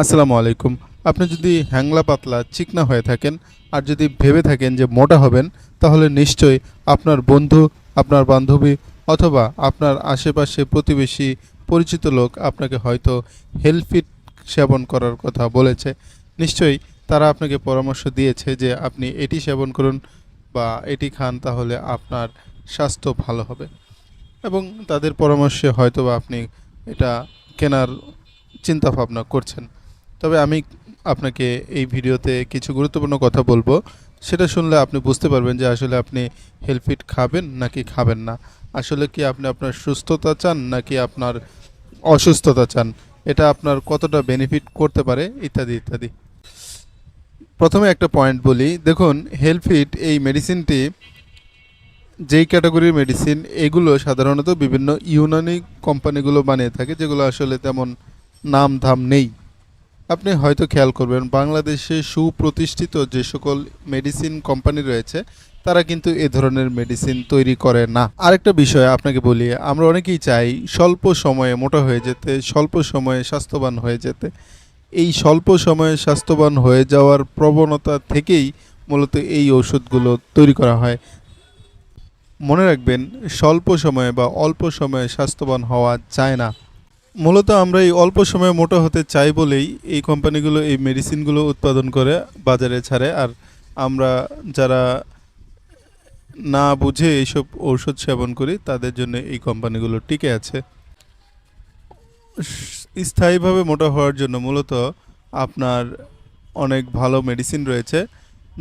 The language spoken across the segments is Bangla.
আসসালামু আলাইকুম। আপনি যদি হ্যাংলা পাতলা, চিকনা হয়ে থাকেন আর যদি ভেবে থাকেন যে মোটা হবেন, তাহলে নিশ্চয়ই আপনার বন্ধু, আপনার বান্ধবী অথবা আপনার আশেপাশে প্রতিবেশী, পরিচিত লোক আপনাকে হয়তো হেলফিট সেবন করার কথা বলেছে। নিশ্চয়ই তারা আপনাকে পরামর্শ দিয়েছে যে আপনি এটি সেবন করুন বা এটি খান, তাহলে আপনার স্বাস্থ্য ভালো হবে। এবং তাদের পরামর্শে হয়তো বা আপনি এটা কেনার চিন্তা ভাবনা করছেন। তবে আমি আপনাকে এই ভিডিওতে কিছু গুরুত্বপূর্ণ কথা বলব। সেটা শুনলে আপনি বুঝতে পারবেন যে আসলে আপনি হেলফিট খাবেন নাকি খাবেন না। আসলে কি আপনি আপনার সুস্থতা চান নাকি আপনার অসুস্থতা চান? এটা আপনার কতটা বেনিফিট করতে পারে, ইত্যাদি ইত্যাদি। প্রথমে একটা পয়েন্ট বলি। দেখুন হেলফিট এই মেডিসিনটি যেই ক্যাটাগরির মেডিসিন এগুলো সাধারণত বিভিন্ন ইউনানি কোম্পানিগুলো বানিয়ে থাকে, যেগুলো আসলে তেমন নাম ধাম নেই। আপনি হয়তো খেয়াল করবেন, বাংলাদেশে সুপ্রতিষ্ঠিত যে সকল মেডিসিন কোম্পানি রয়েছে, তারা কিন্তু এ ধরনের মেডিসিন তৈরি করে না। আরেকটা বিষয় আপনাকে বলি, আমরা অনেকেই চাই স্বল্প সময়ে, মোটা হয়ে যেতে, স্বল্প সময়ে স্বাস্থ্যবান হয়ে যেতে। এই স্বল্প সময়ে স্বাস্থ্যবান হয়ে যাওয়ার প্রবণতা থেকেই মূলত এই ওষুধগুলো তৈরি করা হয়। মনে রাখবেন, স্বল্প সময়ে বা অল্প সময়ে স্বাস্থ্যবান হওয়া যায় না। মূলত আমরা এই অল্প সময়ে মোটা হতে চাই বলেই এই কোম্পানিগুলো এই মেডিসিনগুলো উৎপাদন করে বাজারে ছাড়ে। আর আমরা যারা না বুঝে এইসব ঔষধ সেবন করি, তাদের জন্য এই কোম্পানিগুলো টিকে আছে। স্থায়ীভাবে মোটা হওয়ার জন্য মূলত আপনার অনেক ভালো মেডিসিন রয়েছে।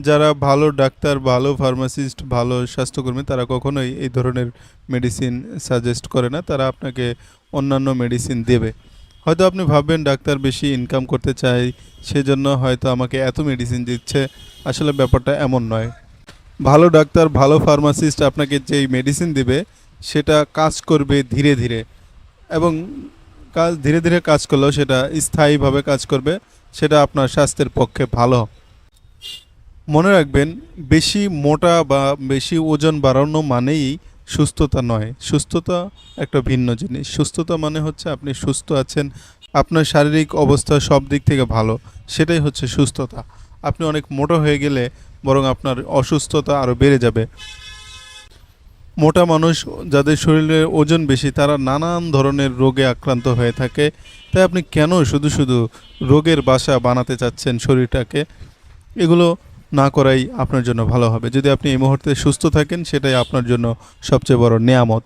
যারা ভালো ডাক্তার, ভালো ফার্মাসিস্ট ভালো স্বাস্থ্যকর্মী, তারা কখনোই এই ধরনের মেডিসিন সাজেস্ট করে না। তারা আপনাকে অন্যান্য মেডিসিন দেবে। হয়তো আপনি ভাববেন, ডাক্তার বেশি ইনকাম করতে চাই, সেজন্য হয়তো আমাকে এত মেডিসিন দিচ্ছে। আসলে ব্যাপারটা এমন নয়। ভালো ডাক্তার, ভালো ফার্মাসিস্ট আপনাকে যেই মেডিসিন দিবে, সেটা কাজ করবে ধীরে ধীরে। এবং কাজ ধীরে ধীরে কাজ করলেও সেটা স্থায়ীভাবে কাজ করবে, সেটা আপনার স্বাস্থ্যের পক্ষে ভালো। মনে রাখবেন, বেশি মোটা বা বেশি ওজন বাড়ানো মানেই সুস্থতা নয়। সুস্থতা একটা ভিন্ন জিনিস। সুস্থতা মানে হচ্ছে আপনি সুস্থ আছেন, আপনার শারীরিক অবস্থা সব দিক থেকে ভালো, সেটাই হচ্ছে সুস্থতা। আপনি অনেক মোটা হয়ে গেলে বরং আপনার অসুস্থতা আরও বেড়ে যাবে। মোটা মানুষ যাদের শরীরে ওজন বেশি, তারা নানান ধরনের রোগে আক্রান্ত হয়ে থাকে। তাই আপনি কেন শুধু শুধু রোগের বাসা বানাতে চাচ্ছেন শরীরটাকে? এগুলো না করাই আপনার জন্য ভালো হবে। যদি আপনি এই মুহূর্তে সুস্থ থাকেন, সেটাই আপনার জন্য সবচেয়ে বড় নেয়ামত।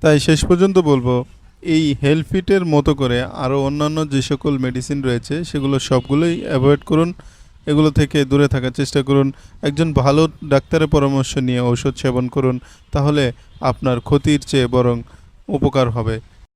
তাই শেষ পর্যন্ত বলব, এই হেলফিটের মতো করে আরও অন্যান্য যে সকল মেডিসিন রয়েছে, সেগুলো সবগুলোই অ্যাভয়েড করুন। এগুলো থেকে দূরে থাকার চেষ্টা করুন। একজন ভালো ডাক্তারের পরামর্শ নিয়ে ঔষধ সেবন করুন, তাহলে আপনার ক্ষতির চেয়ে বরং উপকার হবে।